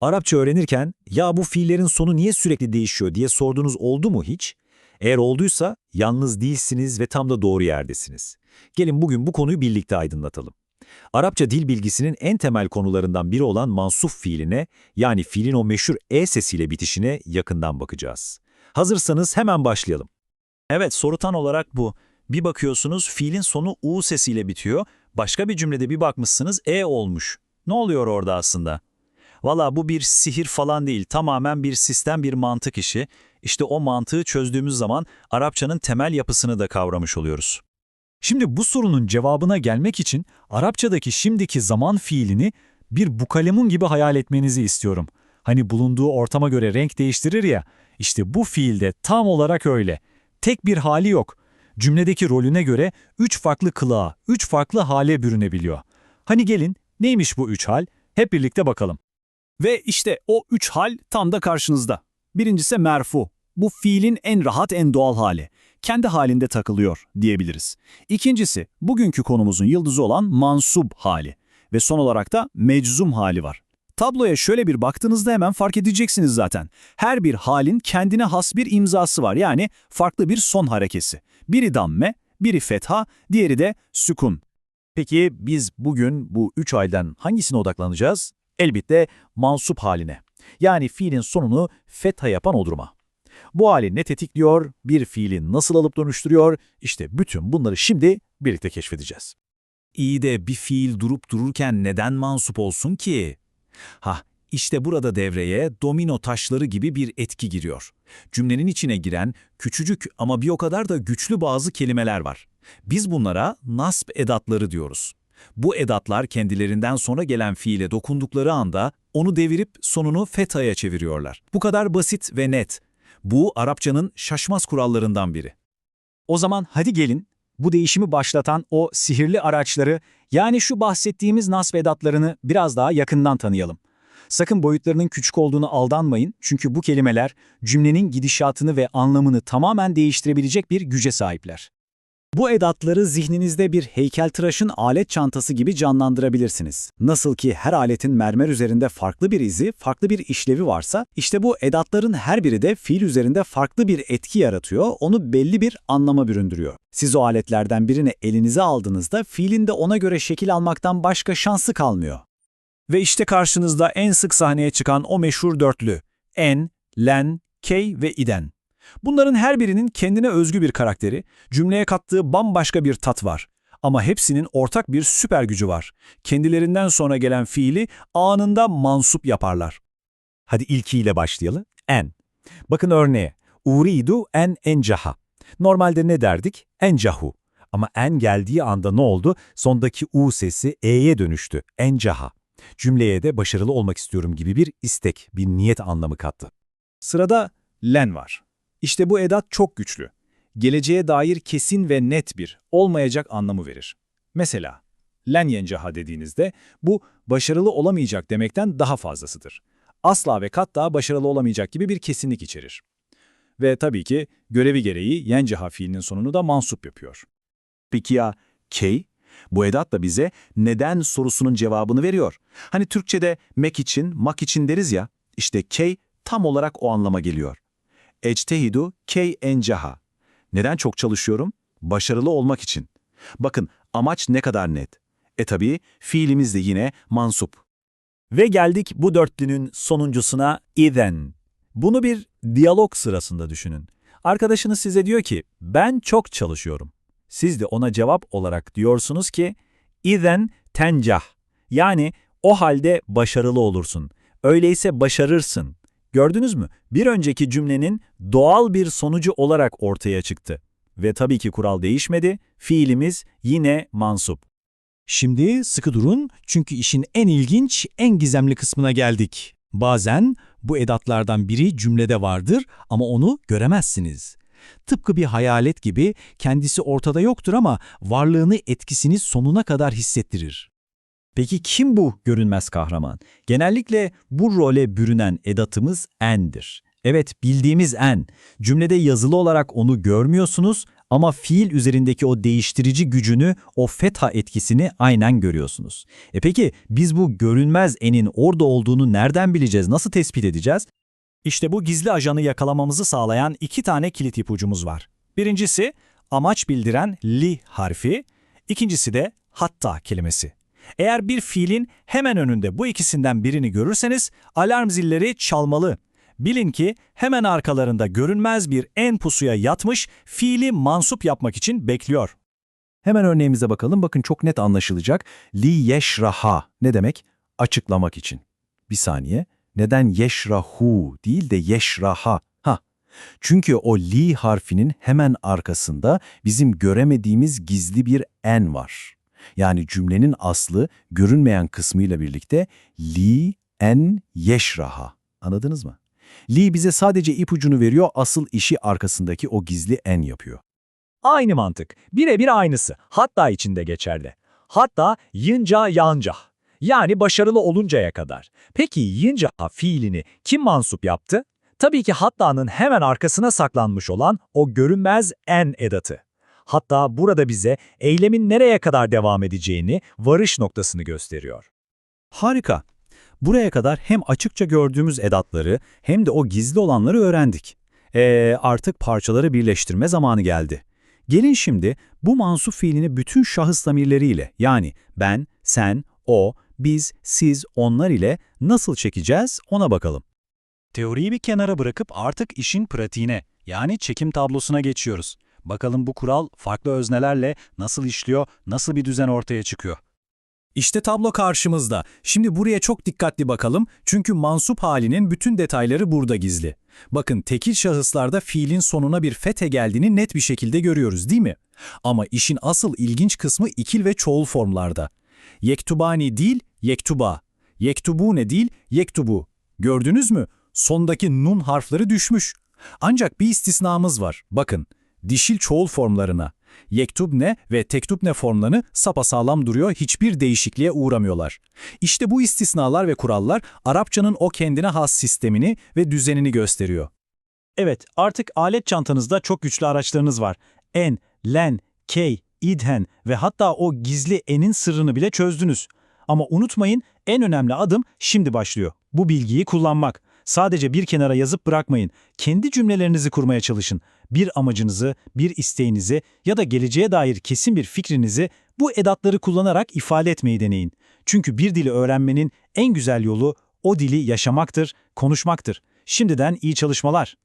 Arapça öğrenirken ya bu fiillerin sonu niye sürekli değişiyor diye sorduğunuz oldu mu hiç? Eğer olduysa yalnız değilsiniz ve tam da doğru yerdesiniz. Gelin bugün bu konuyu birlikte aydınlatalım. Arapça dil bilgisinin en temel konularından biri olan mansuf fiiline yani fiilin o meşhur e sesiyle bitişine yakından bakacağız. Hazırsanız hemen başlayalım. Evet, soru tam olarak bu. Bir bakıyorsunuz fiilin sonu u sesiyle bitiyor, başka bir cümlede bir bakmışsınız e olmuş. Ne oluyor orada aslında? Valla bu bir sihir falan değil, tamamen bir sistem, bir mantık işi. İşte o mantığı çözdüğümüz zaman Arapçanın temel yapısını da kavramış oluyoruz. Şimdi bu sorunun cevabına gelmek için Arapçadaki şimdiki zaman fiilini bir bukalemun gibi hayal etmenizi istiyorum. Hani bulunduğu ortama göre renk değiştirir ya, işte bu fiilde tam olarak öyle. Tek bir hali yok. Cümledeki rolüne göre üç farklı kılığa, üç farklı hale bürünebiliyor. Hani gelin, neymiş bu üç hal? Hep birlikte bakalım. Ve işte o üç hal tam da karşınızda. Birincisi merfu. Bu fiilin en rahat, en doğal hali. Kendi halinde takılıyor diyebiliriz. İkincisi, bugünkü konumuzun yıldızı olan mansub hali. Ve son olarak da meczum hali var. Tabloya şöyle bir baktığınızda hemen fark edeceksiniz zaten. Her bir halin kendine has bir imzası var. Yani farklı bir son harekesi. Biri damme, biri fetha, diğeri de sükun. Peki biz bugün bu üç halden hangisine odaklanacağız? Elbette mansup haline. Yani fiilin sonunu fetha yapan o duruma. Bu hali ne tetikliyor, bir fiili nasıl alıp dönüştürüyor, işte bütün bunları şimdi birlikte keşfedeceğiz. İyi de bir fiil durup dururken neden mansup olsun ki? Ha, işte burada devreye domino taşları gibi bir etki giriyor. Cümlenin içine giren küçücük ama bir o kadar da güçlü bazı kelimeler var. Biz bunlara nasb edatları diyoruz. Bu edatlar kendilerinden sonra gelen fiile dokundukları anda onu devirip sonunu fethaya çeviriyorlar. Bu kadar basit ve net. Bu Arapçanın şaşmaz kurallarından biri. O zaman hadi gelin bu değişimi başlatan o sihirli araçları yani şu bahsettiğimiz nasbedatlarını biraz daha yakından tanıyalım. Sakın boyutlarının küçük olduğunu aldanmayın çünkü bu kelimeler cümlenin gidişatını ve anlamını tamamen değiştirebilecek bir güce sahipler. Bu edatları zihninizde bir heykeltıraşın alet çantası gibi canlandırabilirsiniz. Nasıl ki her aletin mermer üzerinde farklı bir izi, farklı bir işlevi varsa, işte bu edatların her biri de fiil üzerinde farklı bir etki yaratıyor, onu belli bir anlama büründürüyor. Siz o aletlerden birini elinize aldığınızda fiilin de ona göre şekil almaktan başka şansı kalmıyor. Ve işte karşınızda en sık sahneye çıkan o meşhur dörtlü. En, len, key ve iden. Bunların her birinin kendine özgü bir karakteri, cümleye kattığı bambaşka bir tat var. Ama hepsinin ortak bir süper gücü var. Kendilerinden sonra gelen fiili anında mansup yaparlar. Hadi ilkiyle başlayalım. En. Bakın örneğe. Uridu en encaha. Normalde ne derdik? Encahu. Ama en geldiği anda ne oldu? Sondaki u sesi e'ye dönüştü. Encaha. Cümleye de başarılı olmak istiyorum gibi bir istek, bir niyet anlamı kattı. Sırada len var. İşte bu edat çok güçlü. Geleceğe dair kesin ve net bir, olmayacak anlamı verir. Mesela, len yencaha dediğinizde bu başarılı olamayacak demekten daha fazlasıdır. Asla ve katta başarılı olamayacak gibi bir kesinlik içerir. Ve tabii ki görevi gereği yencaha fiilinin sonunu da mansup yapıyor. Peki ya key? Bu edat da bize neden sorusunun cevabını veriyor. Hani Türkçe'de mek için, mak için deriz ya, işte key tam olarak o anlama geliyor. Ectehidu key encaha. Neden çok çalışıyorum? Başarılı olmak için. Bakın amaç ne kadar net. E tabii fiilimiz de yine mansup. Ve geldik bu dörtlünün sonuncusuna izen. Bunu bir diyalog sırasında düşünün. Arkadaşınız size diyor ki ben çok çalışıyorum. Siz de ona cevap olarak diyorsunuz ki izen tencah. Yani o halde başarılı olursun. Öyleyse başarırsın. Gördünüz mü? Bir önceki cümlenin doğal bir sonucu olarak ortaya çıktı. Ve tabii ki kural değişmedi, fiilimiz yine mansup. Şimdi sıkı durun çünkü işin en ilginç, en gizemli kısmına geldik. Bazen bu edatlardan biri cümlede vardır ama onu göremezsiniz. Tıpkı bir hayalet gibi kendisi ortada yoktur ama varlığını etkisini sonuna kadar hissettirir. Peki kim bu görünmez kahraman? Genellikle bu role bürünen edatımız en'dir. Evet bildiğimiz en. Cümlede yazılı olarak onu görmüyorsunuz Ama fiil üzerindeki o değiştirici gücünü, o fetha etkisini aynen görüyorsunuz. E peki biz bu görünmez enin orada olduğunu nereden bileceğiz, nasıl tespit edeceğiz? İşte bu gizli ajanı yakalamamızı sağlayan iki tane kilit ipucumuz var. Birincisi amaç bildiren li harfi, ikincisi de hatta kelimesi. Eğer bir fiilin hemen önünde bu ikisinden birini görürseniz alarm zilleri çalmalı. Bilin ki hemen arkalarında görünmez bir en pusuya yatmış fiili mansup yapmak için bekliyor. Hemen örneğimize bakalım. Bakın çok net anlaşılacak. Li yeşraha ne demek? Açıklamak için. Bir saniye. Neden yeşrahu değil de yeşraha? Ha. Çünkü o li harfinin hemen arkasında bizim göremediğimiz gizli bir en var. Yani cümlenin aslı görünmeyen kısmıyla birlikte li en yeşraha. Anladınız mı? Li bize sadece ipucunu veriyor, asıl işi arkasındaki o gizli en yapıyor. Aynı mantık. Birebir aynısı. Hatta içinde geçerli. Hatta yınca yanca. Yani başarılı oluncaya kadar. Peki yınca fiilini kim mansup yaptı? Tabii ki hatta'nın hemen arkasına saklanmış olan o görünmez en edatı. Hatta burada bize eylemin nereye kadar devam edeceğini, varış noktasını gösteriyor. Harika. Buraya kadar hem açıkça gördüğümüz edatları hem de o gizli olanları öğrendik. Ee, artık parçaları birleştirme zamanı geldi. Gelin şimdi bu mansup fiilini bütün şahıs zamirleriyle yani ben, sen, o, biz, siz, onlar ile nasıl çekeceğiz ona bakalım. Teoriyi bir kenara bırakıp artık işin pratiğine yani çekim tablosuna geçiyoruz. Bakalım bu kural farklı öznelerle nasıl işliyor, nasıl bir düzen ortaya çıkıyor. İşte tablo karşımızda. Şimdi buraya çok dikkatli bakalım çünkü mansup halinin bütün detayları burada gizli. Bakın tekil şahıslarda fiilin sonuna bir fete geldiğini net bir şekilde görüyoruz değil mi? Ama işin asıl ilginç kısmı ikil ve çoğul formlarda. Yektubani değil, yektuba. Yektubune değil, yektubu. Gördünüz mü? Sondaki nun harfleri düşmüş. Ancak bir istisnamız var. Bakın, dişil çoğul formlarına. Yektubne ve tektubne formlarını sapasağlam duruyor, hiçbir değişikliğe uğramıyorlar. İşte bu istisnalar ve kurallar Arapçanın o kendine has sistemini ve düzenini gösteriyor. Evet, artık alet çantanızda çok güçlü araçlarınız var. En, len, key, idhen ve hatta o gizli enin sırrını bile çözdünüz. Ama unutmayın, en önemli adım şimdi başlıyor. Bu bilgiyi kullanmak. Sadece bir kenara yazıp bırakmayın. Kendi cümlelerinizi kurmaya çalışın. Bir amacınızı, bir isteğinizi ya da geleceğe dair kesin bir fikrinizi bu edatları kullanarak ifade etmeyi deneyin. Çünkü bir dili öğrenmenin en güzel yolu o dili yaşamaktır, konuşmaktır. Şimdiden iyi çalışmalar.